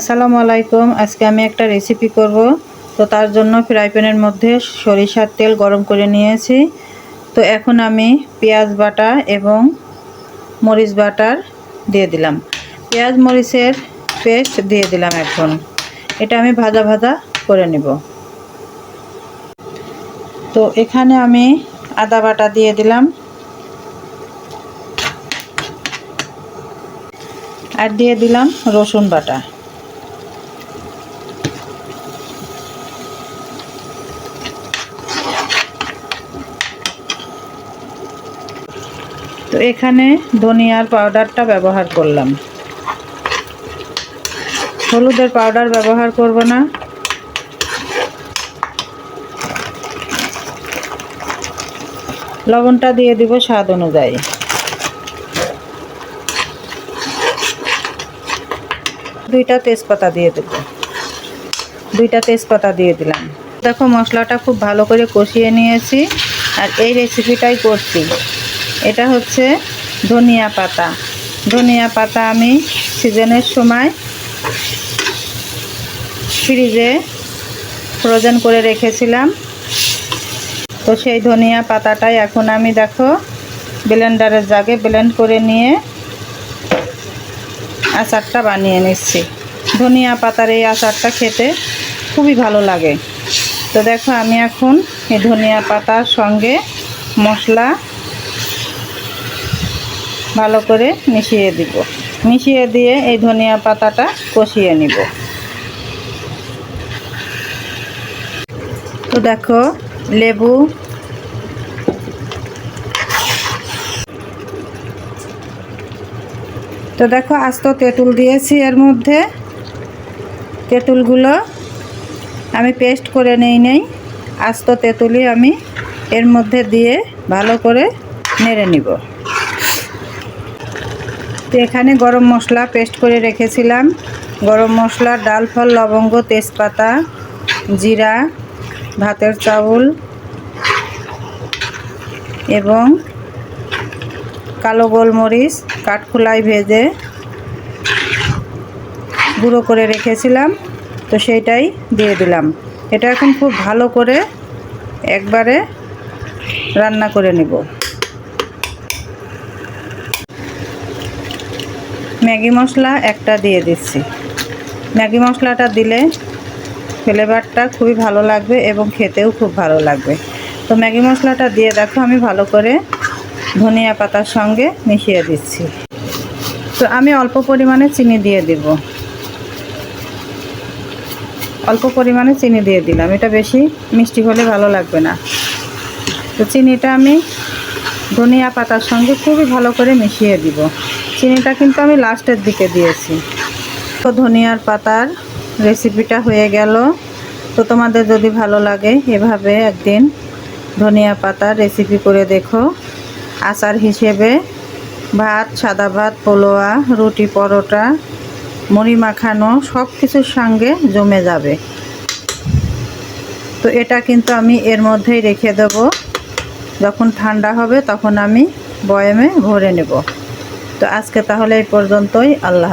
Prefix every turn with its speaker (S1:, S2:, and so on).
S1: আসসালামু আলাইকুম। আজকে আমি একটা রেসিপি করব। তো তার জন্য ফ্রাই প্যানের মধ্যে সরিষার তেল গরম করে নিয়েছি। তো এখন আমি পেঁয়াজ বাটা এবং মরিচ বাটার দিয়ে দিলাম। পেঁয়াজ মরিচের পেস্ট দিয়ে দিলাম এখন। এটা আমি ভাজা ভাজা করে নেব। তো এখানে আমি আদা বাটা দিয়ে দিলাম। আর দিয়ে দিলাম রসুন বাটা। তো এখানে ধনিয়ার পাউডারটা ব্যবহার করলাম। হলুদের পাউডার ব্যবহার করব না। লবণটা দিয়ে দিব স্বাদ অনুযায়ী। দুইটা তেজপাতা দিয়ে দেব। দুইটা তেজপাতা দিয়ে দিলাম। দেখো মশলাটা খুব ভালো করে কষিয়ে নিয়েছি। আর এই রেসিপিটাই করছি। এটা হচ্ছে ধনিয়া পাতা। ধনিয়া পাতা আমি সিজনের সময় ফ্রিজে ফ্রোজেন করে রেখেছিলাম। তো সেই ধনিয়া পাতাটাই এখন আমি দেখো ব্লেন্ডারের জাগে ব্লেন্ড করে নিয়ে আচারটা বানিয়ে নিচ্ছি। ধনিয়া পাতার এই আচারটা খেতে খুবই ভালো লাগে। তো দেখো আমি এখন এই ধনিয়া পাতার সঙ্গে মশলা ভালো করে মিশিয়ে দিব। মিশিয়ে দিয়ে এই ধনিয়া পাতাটা কষিয়ে নিব। তো দেখো, লেবু। তো দেখো, আস্ত তেঁতুল দিয়েছি এর মধ্যে। তেঁতুলগুলো আমি পেস্ট করে নেই নেই, আস্ত তেঁতুলি আমি এর মধ্যে দিয়ে ভালো করে নেড়ে নিব। তো এখানে গরম মশলা পেস্ট করে রেখেছিলাম। গরম মশলা, ডাল, ফল, লবঙ্গ, তেজপাতা, জিরা, ভাতের চাউল এবং কালো গোলমরিচ কাঠখোলায় ভেজে গুঁড়ো করে রেখেছিলাম। তো সেইটাই দিয়ে দিলাম। এটা এখন খুব ভালো করে একবারে রান্না করে নেব। ম্যাগি মশলা একটা দিয়ে দিচ্ছি। ম্যাগি মশলাটা দিলে ফ্লেভারটা খুবই ভালো লাগবে এবং খেতেও খুব ভালো লাগবে। তো ম্যাগি মশলাটা দিয়ে দেখো, আমি ভালো করে ধনিয়া পাতার সঙ্গে মিশিয়ে দিচ্ছি। তো আমি অল্প পরিমাণে চিনি দিয়ে দিব। অল্প পরিমাণে চিনি দিয়ে দিলাম। এটা বেশি মিষ্টি হলে ভালো লাগবে না। তো চিনিটা আমি ধনিয়া পাতার সঙ্গে খুবই ভালো করে মিশিয়ে দিব। চিনিটা কিন্তু আমি লাস্টের দিকে দিয়েছি। তো ধনিয়ার পাতার রেসিপিটা হয়ে গেল। তো তোমাদের যদি ভালো লাগে এভাবে একদিন ধনিয়া পাতার রেসিপি করে দেখো। আচার হিসেবে ভাত, সাদা ভাত, পোলোয়া, রুটি, পরোটা, মুড়ি মাখানো সব কিছুর সঙ্গে জমে যাবে। তো এটা কিন্তু আমি এর মধ্যেই রেখে দেব। যখন ঠান্ডা হবে তখন আমি বয়ামে ভরে নেব। তো আজকে তাহলে এই পর্যন্তই। আল্লাহ